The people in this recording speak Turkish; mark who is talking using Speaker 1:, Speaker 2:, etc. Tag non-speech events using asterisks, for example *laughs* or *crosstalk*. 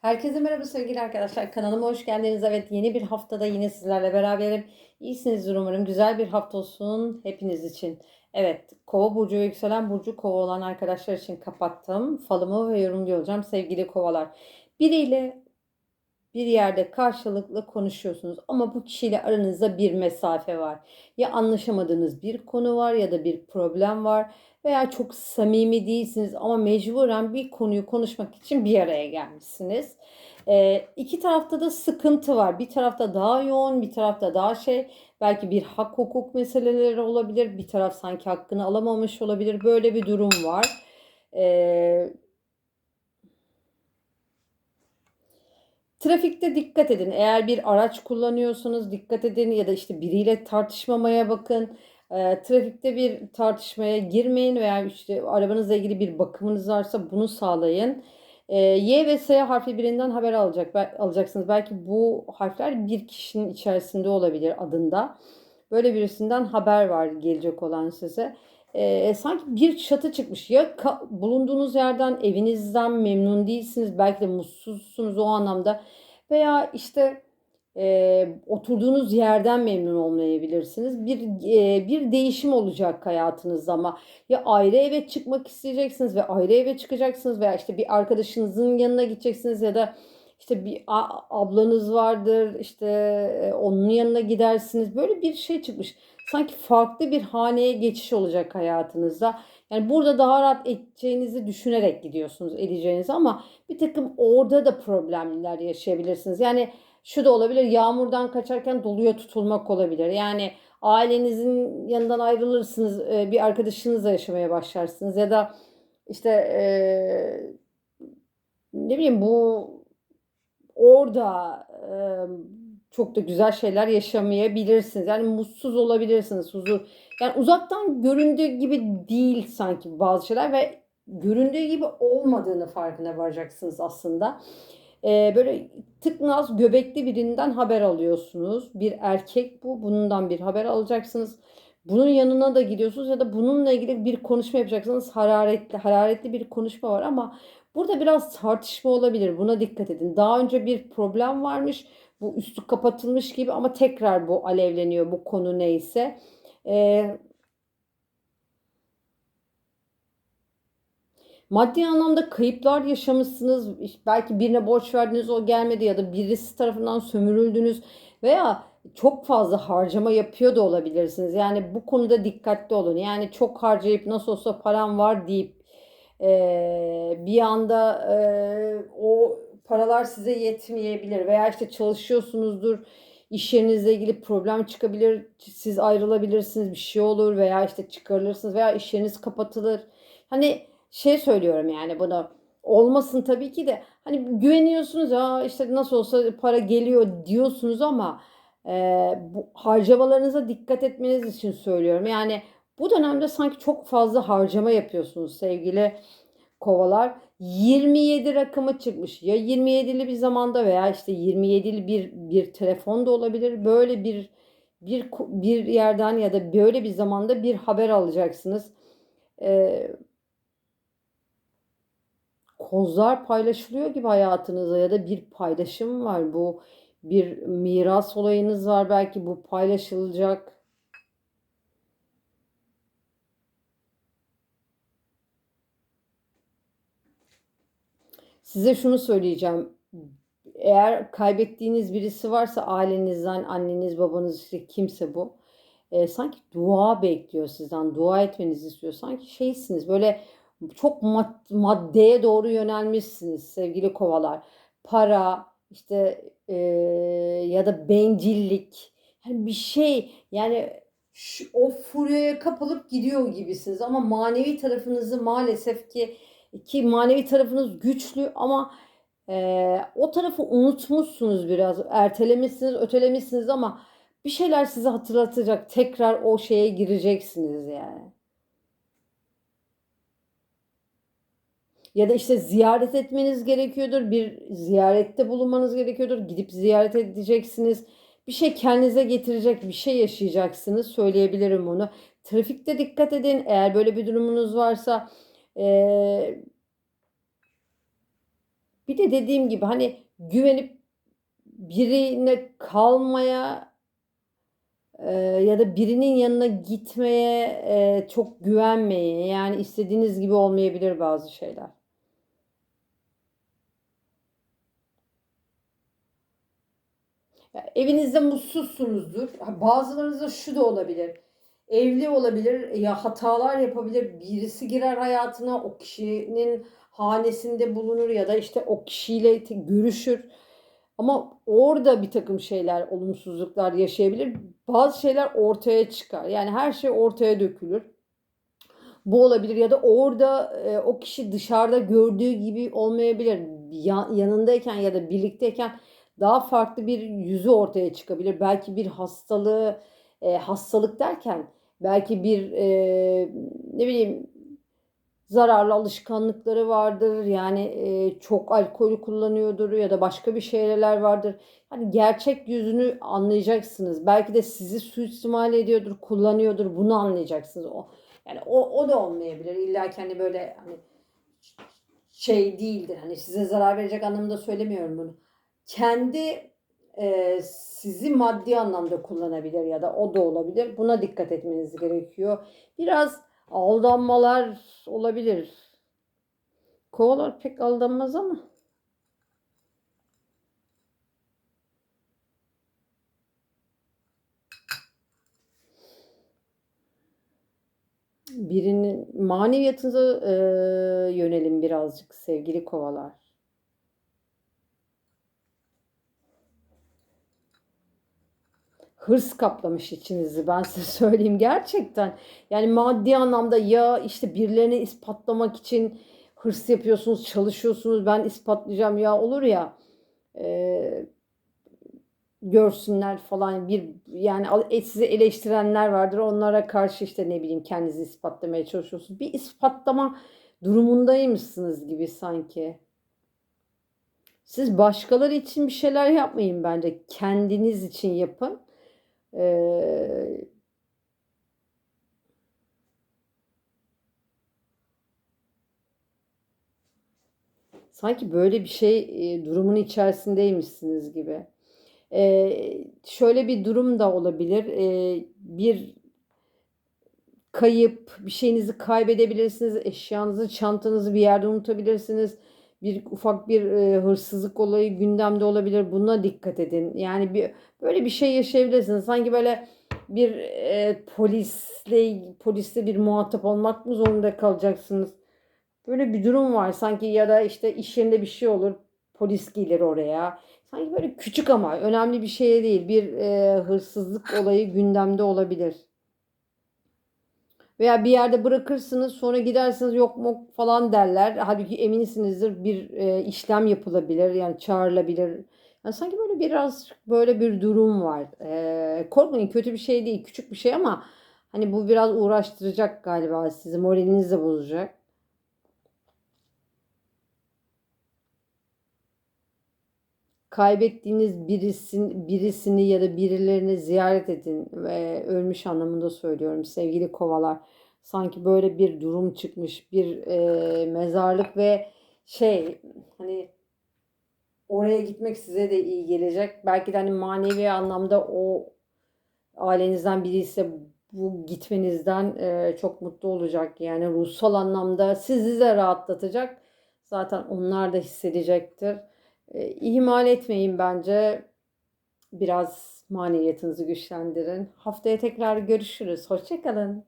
Speaker 1: Herkese merhaba sevgili arkadaşlar. Kanalıma hoş geldiniz. Evet yeni bir haftada yine sizlerle beraberim. İyisinizdir umarım. Güzel bir hafta olsun hepiniz için. Evet kova burcu ve yükselen burcu kova olan arkadaşlar için kapattım. Falımı ve yorumluyor olacağım sevgili kovalar. Biriyle bir yerde karşılıklı konuşuyorsunuz ama bu kişiyle aranızda bir mesafe var. Ya anlaşamadığınız bir konu var ya da bir problem var veya çok samimi değilsiniz ama mecburen bir konuyu konuşmak için bir araya gelmişsiniz. Ee, iki tarafta da sıkıntı var. Bir tarafta daha yoğun, bir tarafta daha şey. Belki bir hak hukuk meseleleri olabilir. Bir taraf sanki hakkını alamamış olabilir. Böyle bir durum var. Ee, Trafikte dikkat edin. Eğer bir araç kullanıyorsanız dikkat edin ya da işte biriyle tartışmamaya bakın. E, trafikte bir tartışmaya girmeyin veya işte arabanızla ilgili bir bakımınız varsa bunu sağlayın. E, y ve S harfi birinden haber alacak alacaksınız. Belki bu harfler bir kişinin içerisinde olabilir adında. Böyle birisinden haber var gelecek olan size. E, sanki bir çatı çıkmış. Ya bulunduğunuz yerden, evinizden memnun değilsiniz. Belki de mutsuzsunuz o anlamda. Veya işte e, oturduğunuz yerden memnun olmayabilirsiniz. Bir e, bir değişim olacak hayatınızda ama ya ayrı eve çıkmak isteyeceksiniz ve ayrı eve çıkacaksınız veya işte bir arkadaşınızın yanına gideceksiniz ya da işte bir ablanız vardır işte e, onun yanına gidersiniz. Böyle bir şey çıkmış. Sanki farklı bir haneye geçiş olacak hayatınızda. Yani burada daha rahat edeceğinizi düşünerek gidiyorsunuz edeceğinizi ama bir takım orada da problemler yaşayabilirsiniz. Yani şu da olabilir yağmurdan kaçarken doluya tutulmak olabilir. Yani ailenizin yanından ayrılırsınız e, bir arkadaşınızla yaşamaya başlarsınız ya da işte e, ne bileyim bu orada e, çok da güzel şeyler yaşamayabilirsiniz. Yani mutsuz olabilirsiniz, huzur. Yani uzaktan göründüğü gibi değil sanki bazı şeyler ve göründüğü gibi olmadığını farkına varacaksınız aslında. Ee, böyle tıknaz göbekli birinden haber alıyorsunuz. Bir erkek bu. Bundan bir haber alacaksınız. Bunun yanına da gidiyorsunuz ya da bununla ilgili bir konuşma yapacaksınız. Hararetli, hararetli bir konuşma var ama burada biraz tartışma olabilir. Buna dikkat edin. Daha önce bir problem varmış. Bu üstü kapatılmış gibi ama tekrar bu alevleniyor bu konu neyse. Ee, Maddi anlamda kayıplar yaşamışsınız. Belki birine borç verdiniz o gelmedi ya da birisi tarafından sömürüldünüz veya çok fazla harcama yapıyor da olabilirsiniz. Yani bu konuda dikkatli olun. Yani çok harcayıp nasıl olsa param var deyip e, bir anda e, o paralar size yetmeyebilir veya işte çalışıyorsunuzdur iş yerinizle ilgili problem çıkabilir siz ayrılabilirsiniz bir şey olur veya işte çıkarılırsınız veya iş yeriniz kapatılır hani şey söylüyorum yani bunu olmasın tabii ki de hani güveniyorsunuz ya işte nasıl olsa para geliyor diyorsunuz ama e, bu harcamalarınıza dikkat etmeniz için söylüyorum yani bu dönemde sanki çok fazla harcama yapıyorsunuz sevgili kovalar 27 rakamı çıkmış. Ya 27'li bir zamanda veya işte 27'li bir bir telefon da olabilir. Böyle bir bir bir yerden ya da böyle bir zamanda bir haber alacaksınız. Ee, kozlar paylaşılıyor gibi hayatınıza ya da bir paylaşım var. Bu bir miras olayınız var belki bu paylaşılacak. Size şunu söyleyeceğim. Eğer kaybettiğiniz birisi varsa ailenizden, anneniz, babanız işte kimse bu. E, sanki dua bekliyor sizden. Dua etmenizi istiyor. Sanki şeysiniz böyle çok mad maddeye doğru yönelmişsiniz sevgili kovalar. Para işte e, ya da bencillik. Yani bir şey yani şu, o furyaya kapılıp gidiyor gibisiniz ama manevi tarafınızı maalesef ki ki manevi tarafınız güçlü ama e, o tarafı unutmuşsunuz biraz. Ertelemişsiniz, ötelemişsiniz ama bir şeyler size hatırlatacak. Tekrar o şeye gireceksiniz yani. Ya da işte ziyaret etmeniz gerekiyordur. Bir ziyarette bulunmanız gerekiyordur. Gidip ziyaret edeceksiniz. Bir şey kendinize getirecek bir şey yaşayacaksınız. Söyleyebilirim onu. Trafikte dikkat edin. Eğer böyle bir durumunuz varsa ee, Bir de dediğim gibi hani güvenip birine kalmaya ya da birinin yanına gitmeye çok güvenmeyin. Yani istediğiniz gibi olmayabilir bazı şeyler. Ya evinizde mutsuzsunuzdur. Bazılarınızda şu da olabilir. Evli olabilir, ya hatalar yapabilir. Birisi girer hayatına, o kişinin hanesinde bulunur ya da işte o kişiyle görüşür. Ama orada bir takım şeyler, olumsuzluklar yaşayabilir. Bazı şeyler ortaya çıkar. Yani her şey ortaya dökülür. Bu olabilir ya da orada e, o kişi dışarıda gördüğü gibi olmayabilir. Ya- yanındayken ya da birlikteyken daha farklı bir yüzü ortaya çıkabilir. Belki bir hastalığı, e, hastalık derken belki bir e, ne bileyim zararlı alışkanlıkları vardır. Yani e, çok alkol kullanıyordur ya da başka bir şeyler vardır. Hani gerçek yüzünü anlayacaksınız. Belki de sizi suistimal ediyordur, kullanıyordur. Bunu anlayacaksınız. O yani o, o da olmayabilir. İlla ki hani böyle hani şey değildir. Hani size zarar verecek anlamda söylemiyorum bunu. Kendi e, sizi maddi anlamda kullanabilir ya da o da olabilir. Buna dikkat etmeniz gerekiyor. Biraz aldanmalar olabilir. Kovalar pek aldanmaz ama. Birinin maneviyatınıza e, yönelin birazcık sevgili kovalar. Hırs kaplamış içinizi ben size *laughs* söyleyeyim gerçekten. Yani maddi anlamda ya işte birilerine ispatlamak için hırs yapıyorsunuz, çalışıyorsunuz. Ben ispatlayacağım ya olur ya e, görsünler falan bir yani e, sizi eleştirenler vardır. Onlara karşı işte ne bileyim kendinizi ispatlamaya çalışıyorsunuz. Bir ispatlama durumundaymışsınız gibi sanki. Siz başkaları için bir şeyler yapmayın bence. Kendiniz için yapın. Ee, sanki böyle bir şey e, durumun içerisindeymişsiniz gibi. Ee, şöyle bir durum da olabilir. Ee, bir kayıp, bir şeyinizi kaybedebilirsiniz. Eşyanızı, çantanızı bir yerde unutabilirsiniz. Bir ufak bir e, hırsızlık olayı gündemde olabilir. Buna dikkat edin. Yani bir böyle bir şey yaşayabilirsiniz. Sanki böyle bir e, polisle polisle bir muhatap olmak mı zorunda kalacaksınız? Böyle bir durum var sanki ya da işte iş yerinde bir şey olur. Polis gelir oraya. Sanki böyle küçük ama önemli bir şey değil. Bir e, hırsızlık olayı gündemde olabilir. Veya bir yerde bırakırsınız sonra gidersiniz yok mu falan derler. Halbuki eminsinizdir bir e, işlem yapılabilir yani çağrılabilir. Yani sanki böyle biraz böyle bir durum var. E, korkmayın kötü bir şey değil küçük bir şey ama hani bu biraz uğraştıracak galiba sizi moralinizi bozacak. Kaybettiğiniz birisin, birisini ya da birilerini ziyaret edin ve ölmüş anlamında söylüyorum sevgili kovalar. Sanki böyle bir durum çıkmış, bir e, mezarlık ve şey hani oraya gitmek size de iyi gelecek. Belki de hani manevi anlamda o ailenizden biri ise bu gitmenizden e, çok mutlu olacak. Yani ruhsal anlamda sizi de rahatlatacak. Zaten onlar da hissedecektir. E, ihmal etmeyin bence. Biraz maneviyatınızı güçlendirin. Haftaya tekrar görüşürüz. Hoşça kalın.